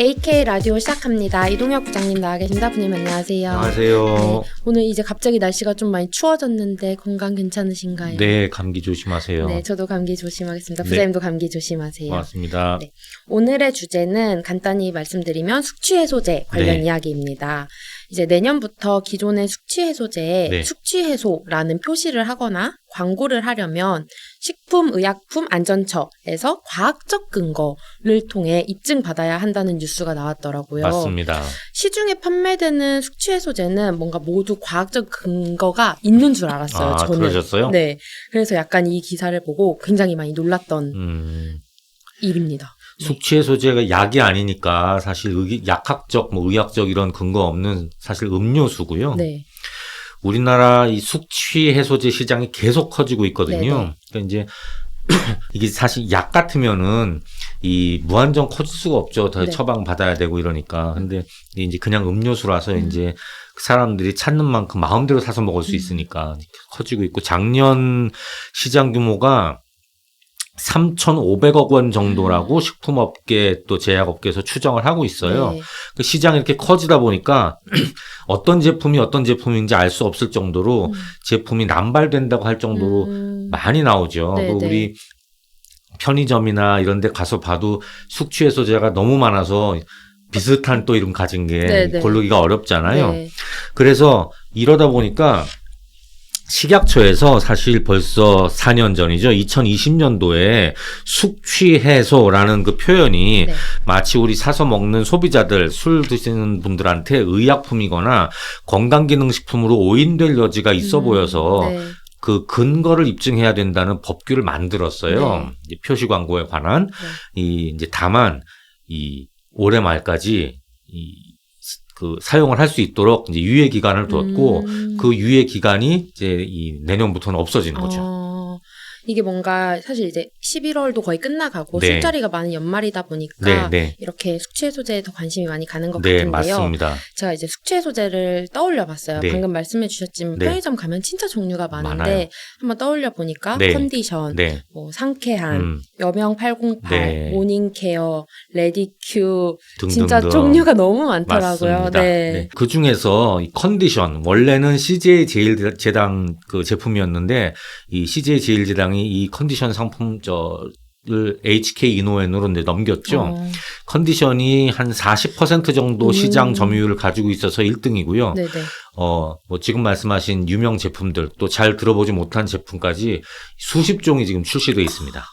AK 라디오 시작합니다. 이동혁 부장님 나와 계십니다. 부님 안녕하세요. 안녕하세요. 네, 오늘 이제 갑자기 날씨가 좀 많이 추워졌는데 건강 괜찮으신가요? 네, 감기 조심하세요. 네, 저도 감기 조심하겠습니다. 네. 부장님도 감기 조심하세요. 고맙습니다. 네. 오늘의 주제는 간단히 말씀드리면 숙취 해소제 관련 네. 이야기입니다. 이제 내년부터 기존의 숙취 해소제에 네. 숙취 해소라는 표시를 하거나 광고를 하려면 식품의약품 안전처에서 과학적 근거를 통해 입증받아야 한다는 뉴스가 나왔더라고요. 맞습니다. 시중에 판매되는 숙취 해소제는 뭔가 모두 과학적 근거가 있는 줄 알았어요. 아, 저는. 그러셨어요? 네. 그래서 약간 이 기사를 보고 굉장히 많이 놀랐던 음, 일입니다. 네. 숙취해 소제가 약이 아니니까 사실 의, 약학적, 뭐 의학적 이런 근거 없는 사실 음료수고요. 네. 우리나라 이 숙취 해소제 시장이 계속 커지고 있거든요. 네네. 그러니까 이제 이게 사실 약 같으면은 이 무한정 커질 수가 없죠. 더 네. 처방 받아야 되고 이러니까. 근데 이제 그냥 음료수라서 음. 이제 사람들이 찾는 만큼 마음대로 사서 먹을 수 음. 있으니까 커지고 있고 작년 시장 규모가 3,500억 원 정도라고 식품업계 또 제약업계에서 추정을 하고 있어요. 음. 네. 그 시장이 이렇게 커지다 보니까 어떤 제품이 어떤 제품인지 알 수 없을 정도로 음. 제품이 남발된다고 할 정도로 음. 많이 나오죠. 네, 그 네. 우리 편의점이나 이런 데 가서 봐도 숙취해소제가 너무 많아서 비슷한 또 이름 가진 게 네, 네. 고르기가 어렵잖아요. 네. 그래서 이러다 보니까 식약처에서 사실 벌써 4년 전이죠. 2020년도에 숙취 해소라는 그 표현이 네. 마치 우리 사서 먹는 소비자들, 술 드시는 분들한테 의약품이거나 건강기능식품으로 오인될 여지가 있어 음, 보여서 네. 그 근거를 입증해야 된다는 법규를 만들었어요. 네. 표시 광고에 관한 이 이제 다만 이 올해 말까지 이 그 사용을 할 수 있도록 이제 유예 기간을 뒀고 음. 그 유예 기간이 이제 이 내년부터는 없어지는 거죠. 어, 이게 뭔가 사실 이제 11월도 거의 끝나가고 네. 술자리가 많은 연말이다 보니까 네, 네. 이렇게 숙취 해소제에 더 관심이 많이 가는 것 네, 같은데요. 맞습니다. 제가 이제 숙취 해소제를 떠올려 봤어요. 네. 방금 말씀해 주셨지만 네. 편의점 가면 진짜 종류가 많은데 많아요. 한번 떠올려 보니까 네. 컨디션, 네. 뭐 상쾌한, 음, 여명 808, 네. 모닝 케어, 레디큐 등등등. 진짜 종류가 너무 많더라고요. 맞습니다. 네. 그 중에서 이 컨디션 원래는 CJ 제일제당 그 제품이었는데 이 CJ 제일제당 이 이 컨디션 상품 저를 HK 이노엔으로 이제 넘겼죠. 어, 컨디션이 한 40% 정도 음. 시장 점유율을 가지고 있어서 1등이고요. 네네. 어, 뭐 지금 말씀하신 유명 제품들 또 잘 들어보지 못한 제품까지 수십 종이 지금 출시되어 있습니다.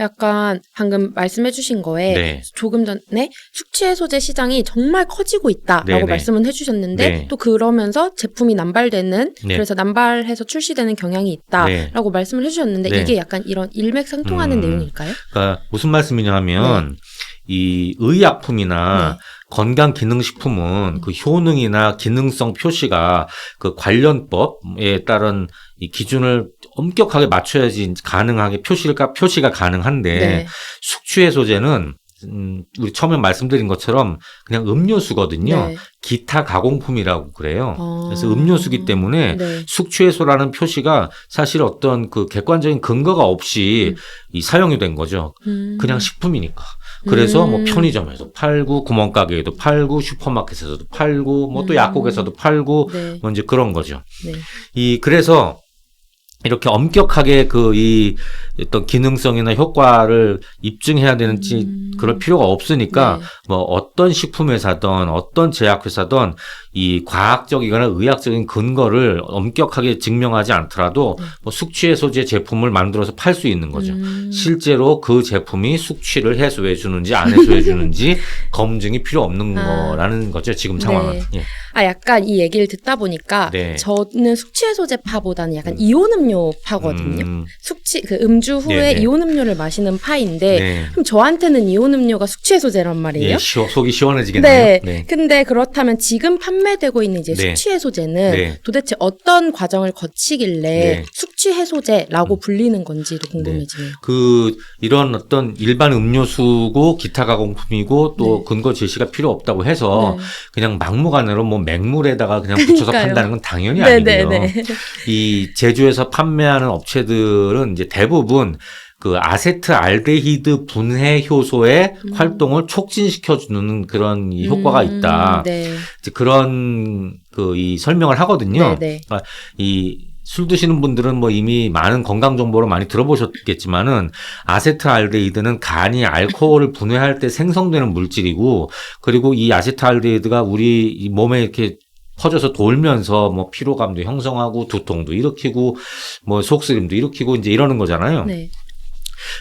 약간 방금 말씀해 주신 거에 네. 조금 전에 숙취해소제 시장이 정말 커지고 있다라고 네네. 말씀은 해주셨는데 네. 또 그러면서 제품이 남발되는 네. 그래서 남발해서 출시되는 경향이 있다라고 네. 말씀을 해주셨는데 네. 이게 약간 이런 일맥상통하는 음. 내용일까요? 그러니까 무슨 말씀이냐 하면 이 의약품이나 네. 건강 기능식품은 그 효능이나 기능성 표시가 그 관련법에 따른 이 기준을 엄격하게 맞춰야지 가능하게 표시가 표시가 가능한데 네. 숙취 해소제는 음, 우리 처음에 말씀드린 것처럼 그냥 음료수거든요. 네. 기타 가공품이라고 그래요. 어. 그래서 음료수기 때문에 네. 숙취해소라는 표시가 사실 어떤 그 객관적인 근거가 없이 음. 이 사용이 된 거죠. 음. 그냥 식품이니까. 그래서 뭐 음. 편의점에서 팔고 구멍가게에도 팔고 슈퍼마켓에서도 팔고 뭐또 음. 약국에서도 팔고 네. 뭐 이제 그런 거죠. 네. 이 그래서 이렇게 엄격하게 그 이 어떤 기능성이나 효과를 입증해야 되는지 음. 그럴 필요가 없으니까 네. 뭐 어떤 식품회사든 어떤 제약회사든 이 과학적이거나 의학적인 근거를 엄격하게 증명하지 않더라도 네. 뭐 숙취해소제 제품을 만들어서 팔 수 있는 거죠. 음. 실제로 그 제품이 숙취를 해소해 주는지 안 해소해 주는지 검증이 필요 없는 아. 거라는 거죠. 지금 상황은. 네. 예. 아 약간 이 얘기를 듣다 보니까 네. 저는 숙취해소제 파보다는 약간 이온 음료 파거든요. 음, 숙취 그 음주 후에 네네. 이온 음료를 마시는 파인데 네. 그럼 저한테는 이온 음료가 숙취해소제란 말이에요. 예, 시원- 속이 시원해지겠네요. 네. 네. 근데 그렇다면 지금 판매되고 있는 이제 네. 숙취해소제는 네. 도대체 어떤 과정을 거치길래 네. 숙취해소제라고 음. 불리는 건지도 궁금해지네요. 그 이런 어떤 일반 음료수고 기타 가공품이고 또 네. 근거 제시가 필요 없다고 해서 네. 그냥 막무가내로 뭐 맹물에다가 그냥 붙여서 그러니까요. 판다는 건 당연히 네, 네, 아니고요. 네. 이 제조에서 판매하는 업체들은 이제 대부분 그 아세트 알데히드 분해 효소의 음. 활동을 촉진시켜 주는 그런 이 효과가 음, 있다. 네. 이제 그런 그 이 설명을 하거든요. 네, 네. 이 술 드시는 분들은 뭐 이미 많은 건강 정보를 많이 들어보셨겠지만은 아세트알데히드는 간이 알코올을 분해할 때 생성되는 물질이고 그리고 이 아세트알데히드가 우리 이 몸에 이렇게 퍼져서 돌면서 뭐 피로감도 형성하고 두통도 일으키고 뭐 속쓰림도 일으키고 이제 이러는 거잖아요. 네.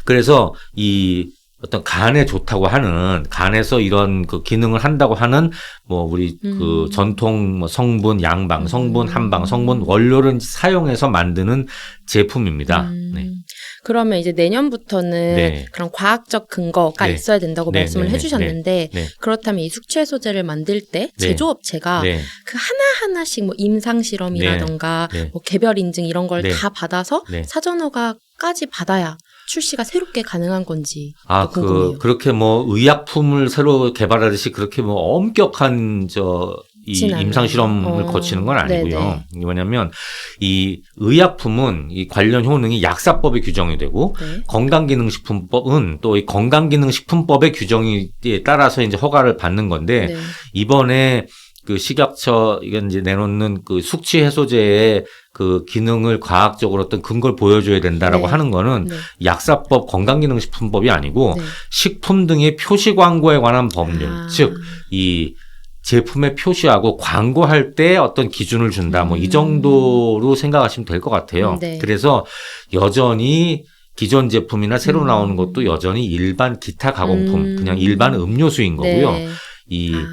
그래서 이 어떤 간에 좋다고 하는 간에서 이런 그 기능을 한다고 하는 뭐 우리 그 음. 전통 뭐 성분 양방 성분 음. 한방 성분 원료를 사용해서 만드는 제품입니다. 음, 네. 그러면 이제 내년부터는 네. 그런 과학적 근거가 네. 있어야 된다고 네, 말씀을 네, 네, 해주셨는데 네. 그렇다면 이 숙취 소재를 만들 때 네. 제조업체가 네. 그 하나 하나씩 뭐 임상 실험이라던가 네. 네. 뭐 개별 인증 이런 걸 네. 다 받아서 네. 사전허가까지 받아야 출시가 새롭게 가능한 건지 아, 궁금해요. 그, 그렇게 뭐 의약품을 새로 개발하듯이 그렇게 뭐 엄격한 저, 이 진하는. 임상 실험을 어, 거치는 건 아니고요. 네네. 뭐냐면 이 의약품은 이 관련 효능이 약사법에 규정이 되고 네. 건강기능식품법은 또 이 건강기능식품법의 규정에 따라서 이제 허가를 받는 건데 네. 이번에 그 식약처 이건 이제 내놓는 그 숙취 해소제의 그 기능을 과학적으로 어떤 근거를 보여줘야 된다라고 네. 하는 거는 네. 약사법 건강기능식품법이 아니고 네. 식품 등의 표시 광고에 관한 법률 아. 즉이 제품에 표시하고 광고할 때 어떤 기준을 준다 뭐이 음. 정도로 생각하시면 될 것 같아요. 음, 네. 그래서 여전히 기존 제품이나 새로 음. 나오는 것도 여전히 일반 기타 가공품 음. 그냥 일반 음료수인 거고요. 네. 이 아,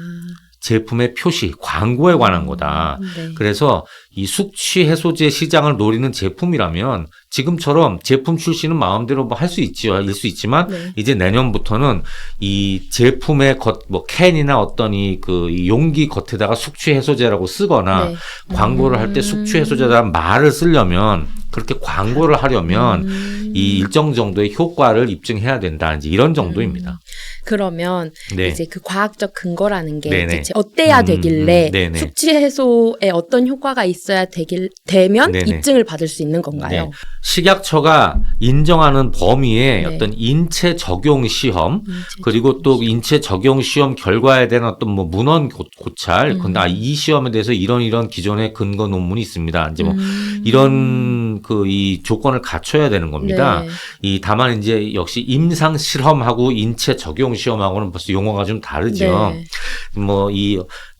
제품의 표시 광고에 관한 거다. 네. 그래서 이 숙취 해소제 시장을 노리는 제품이라면 지금처럼 제품 출시는 마음대로 뭐 할 수 있지요. 일 수 있지만 네. 이제 내년부터는 이 제품의 겉, 뭐 캔이나 어떤 이 그 용기 겉에다가 숙취 해소제라고 쓰거나 네. 광고를 할때 음. 숙취 해소제라는 말을 쓰려면 그렇게 광고를 하려면 음. 이 일정 정도의 효과를 입증해야 된다. 이제 이런 정도입니다. 그러면 네. 이제 그 과학적 근거라는 게 어때야 음, 되길래 음. 숙취 해소에 어떤 효과가 있 어야 되길 되면 네네. 입증을 받을 수 있는 건가요? 네. 식약처가 인정하는 범위의 네. 어떤 인체 적용 시험 음, 그리고 또 인체 적용 시험 결과에 대한 어떤 뭐 문헌 고- 고찰 음. 근데 아, 이 시험에 대해서 이런 이런 기존의 근거 논문이 있습니다. 이제 뭐 음. 이런 그 이 조건을 갖춰야 되는 겁니다. 네. 이 다만 이제 역시 임상 실험하고 인체 적용 시험하고는 벌써 용어가 좀 다르죠. 네. 뭐이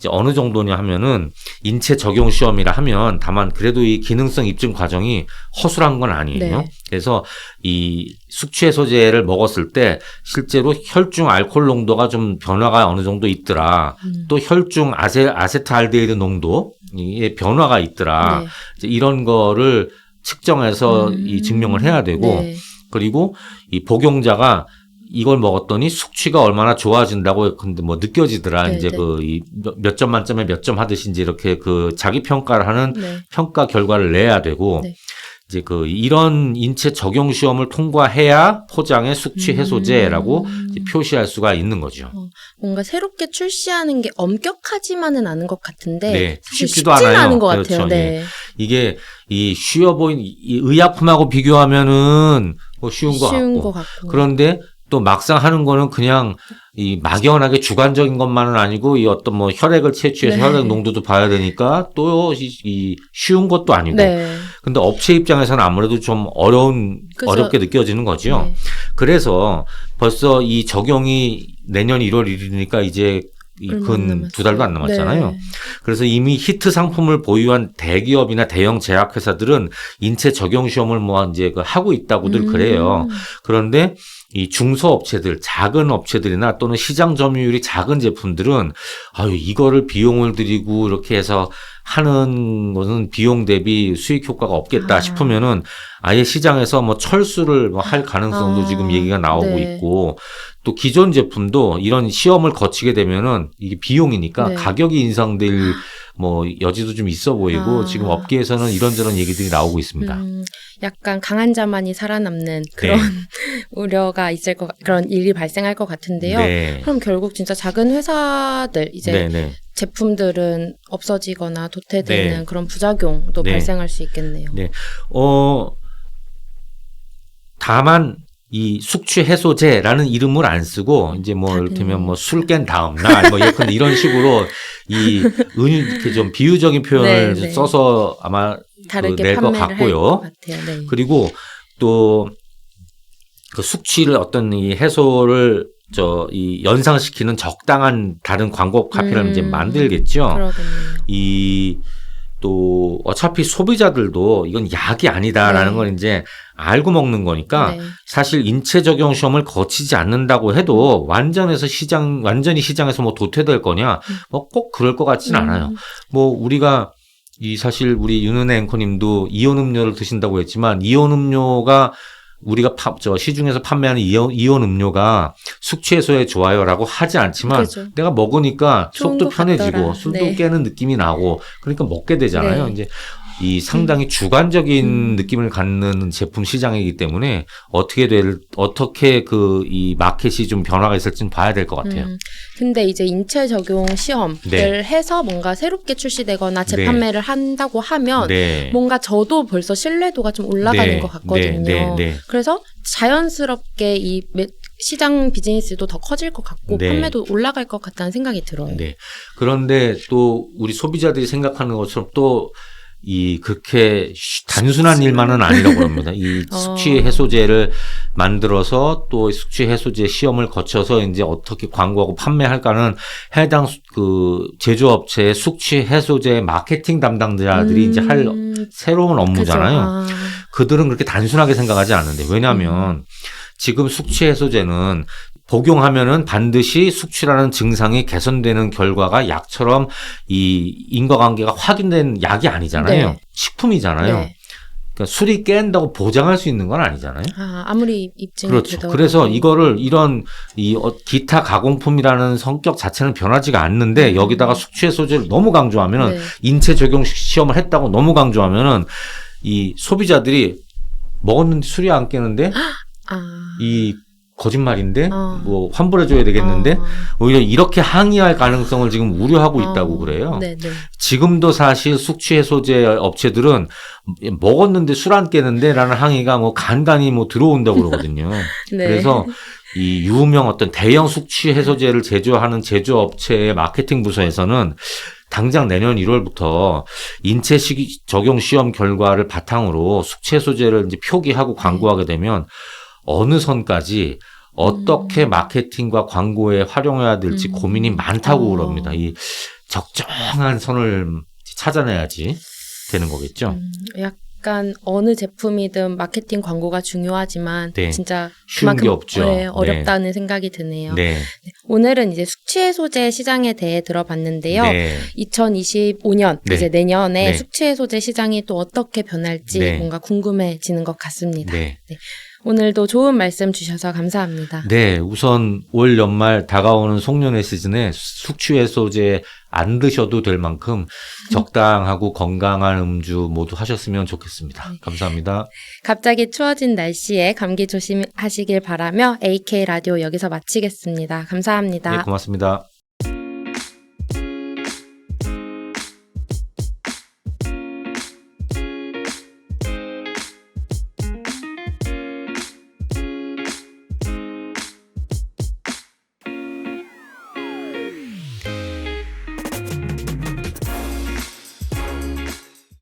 어느 정도냐 하면은 인체 적용 시험이라 하면 다만 그래도 이 기능성 입증 과정이 허술한 건 아니에요. 네. 그래서 이 숙취 해소제를 먹었을 때 실제로 혈중 알코올 농도가 좀 변화가 어느 정도 있더라. 음. 또 혈중 아세 아세트알데히드 농도에 변화가 있더라. 네. 이제 이런 거를 측정해서 음. 이 증명을 해야 되고 네. 그리고 이 복용자가 이걸 먹었더니 숙취가 얼마나 좋아진다고 근데 뭐 느껴지더라 네, 이제 네. 그몇 점 만점에 몇 점 하듯이 이제 이렇게 그 자기 평가를 하는 네. 평가 결과를 내야 되고 네. 이제 그 이런 인체 적용 시험을 통과해야 포장의 숙취 해소제라고 음. 표시할 수가 있는 거죠. 뭔가 새롭게 출시하는 게 엄격하지만은 않은 것 같은데 네, 쉽지도 않아요. 않은 것 그렇죠. 같아요. 네. 이게 이 쉬워 보인 이 의약품하고 비교하면은 뭐 쉬운 것 쉬운 같고 것 같고. 그런데 또 막상 하는 거는 그냥 이 막연하게 주관적인 것만은 아니고 이 어떤 뭐 혈액을 채취해서 네. 혈액 농도도 봐야 되니까 또이 쉬운 것도 아니고 네. 근데 업체 입장에서는 아무래도 좀 어려운 그죠. 어렵게 느껴지는 거죠. 네. 그래서 벌써 이 적용이 내년 1월 1일이니까 이제 얼마 안근두 달도 안. 남았잖아요. 네. 그래서 이미 히트 상품을 보유한 대기업이나 대형 제약회사들은 인체 적용 시험을 뭐 이제 그 하고 있다고들 음. 그래요. 그런데 이 중소업체들, 작은 업체들이나 또는 시장 점유율이 작은 제품들은 아유 이거를 비용을 들이고 이렇게 해서 하는 것은 비용 대비 수익 효과가 없겠다 아. 싶으면은 아예 시장에서 뭐 철수를 뭐 할 가능성도 아, 지금 얘기가 나오고 네. 있고 또 기존 제품도 이런 시험을 거치게 되면은 이게 비용이니까 네. 가격이 인상될 뭐 여지도 좀 있어 보이고 아. 지금 업계에서는 이런저런 얘기들이 나오고 있습니다. 음, 약간 강한 자만이 살아남는 그런 우려가 있을 것, 같- 그런 일이 발생할 것 같은데요. 네. 그럼 결국 진짜 작은 회사들 이제 네, 네. 제품들은 없어지거나 도태되는 네. 그런 부작용도 네. 발생할 수 있겠네요. 네. 어, 다만 이 숙취 해소제라는 이름을 안 쓰고 이제 뭐 다른- 이를테면 뭐 술 깬 다음 날뭐 예컨대 이런 식으로 이 은, 이렇게 좀 비유적인 표현을 네, 네. 써서 아마 다르게 낼것 판매를 같고요. 네. 그리고 또 그 숙취를 어떤 이 해소를 저 이 연상시키는 적당한 다른 광고 카피를 음. 이제 만들겠죠. 그러겠네요. 이 또 어차피 소비자들도 이건 약이 아니다라는 네. 걸 이제 알고 먹는 거니까 네. 사실 인체 적용 시험을 거치지 않는다고 해도 완전해서 시장 완전히 시장에서 뭐 도태될 거냐 뭐 꼭 그럴 것 같진 않아요. 음, 뭐 우리가 이 사실 우리 윤은혜 앵커님도 이온 음료를 드신다고 했지만 이온 음료가 우리가 파, 저 시중에서 판매하는 이온, 이온 음료가 숙취 해소에 좋아요라고 하지 않지만 그죠. 내가 먹으니까 속도 것 편해지고 같더라. 술도 네. 깨는 느낌이 나고 그러니까 먹게 되잖아요. 네. 이제 이 상당히 주관적인 음. 느낌을 갖는 제품 시장이기 때문에 어떻게 될 어떻게 그 이 마켓이 좀 변화가 있을지는 봐야 될 것 같아요. 음, 근데 이제 인체 적용 시험을 네. 해서 뭔가 새롭게 출시되거나 네. 재판매를 한다고 하면 네. 뭔가 저도 벌써 신뢰도가 좀 올라가는 네. 것 같거든요. 네. 네. 네. 그래서 자연스럽게 이 매- 시장 비즈니스도 더 커질 것 같고 네. 판매도 올라갈 것 같다는 생각이 들어요. 네. 그런데 또 우리 소비자들이 생각하는 것처럼 또 이 그렇게 쉬- 단순한 일만은 아니라고 합니다. 이 어. 숙취 해소제를 만들어서 또 숙취 해소제 시험을 거쳐서 이제 어떻게 광고하고 판매할까는 해당 수- 그 제조업체의 숙취 해소제 마케팅 담당자들이 이제 할 음, 새로운 업무잖아요. 그죠. 아, 그들은 그렇게 단순하게 생각하지 않는데 왜냐하면 음. 지금 숙취 해소제는 복용하면은 반드시 숙취라는 증상이 개선되는 결과가 약처럼 이 인과관계가 확인된 약이 아니잖아요. 네. 식품이잖아요. 네. 그러니까 술이 깬다고 보장할 수 있는 건 아니잖아요. 아, 아무리 입증이 그렇죠. 되더라도. 그래서 이거를 이런 이 어- 기타 가공품이라는 성격 자체는 변하지가 않는데 음. 여기다가 숙취 해소제를 너무 강조하면은 네. 인체 적용 시- 시험을 했다고 너무 강조하면은 이 소비자들이 먹었는데 술이 안 깨는데 아, 이 거짓말인데 어. 뭐 환불해 줘야 되겠는데 어, 오히려 이렇게 항의할 가능성을 지금 우려하고 있다고 어, 그래요. 네, 네. 지금도 사실 숙취 해소제 업체들은 먹었는데 술 안 깨는데라는 항의가 뭐 간간히 뭐 들어온다고 그러거든요. 네. 그래서 이 유명 어떤 대형 숙취 해소제를 제조하는 제조업체의 마케팅 부서에서는 당장 내년 1월부터 인체 시 적용 시험 결과를 바탕으로 숙취 해소제를 이제 표기하고 광고하게 되면 어느 선까지 어떻게 마케팅과 광고에 활용해야 될지 음. 고민이 많다고 어. 그럽니다. 이 적정한 선을 찾아내야지 되는 거겠죠. 음, 약간 어느 제품이든 마케팅 광고가 중요하지만 네. 진짜 쉬운 게 없죠. 네, 네. 어렵다는 생각이 드네요. 네. 오늘은 이제 숙취 해소제 시장에 대해 들어봤는데요. 네. 2025년 네. 이제 내년에 네. 숙취 해소제 시장이 또 어떻게 변할지 네. 뭔가 궁금해지는 것 같습니다. 네. 오늘도 좋은 말씀 주셔서 감사합니다. 네, 우선 올 연말 다가오는 송년회 시즌에 숙취 해소제 안 드셔도 될 만큼 적당하고 건강한 음주 모두 하셨으면 좋겠습니다. 감사합니다. 갑자기 추워진 날씨에 감기 조심하시길 바라며 AK 라디오 여기서 마치겠습니다. 감사합니다. 네, 고맙습니다.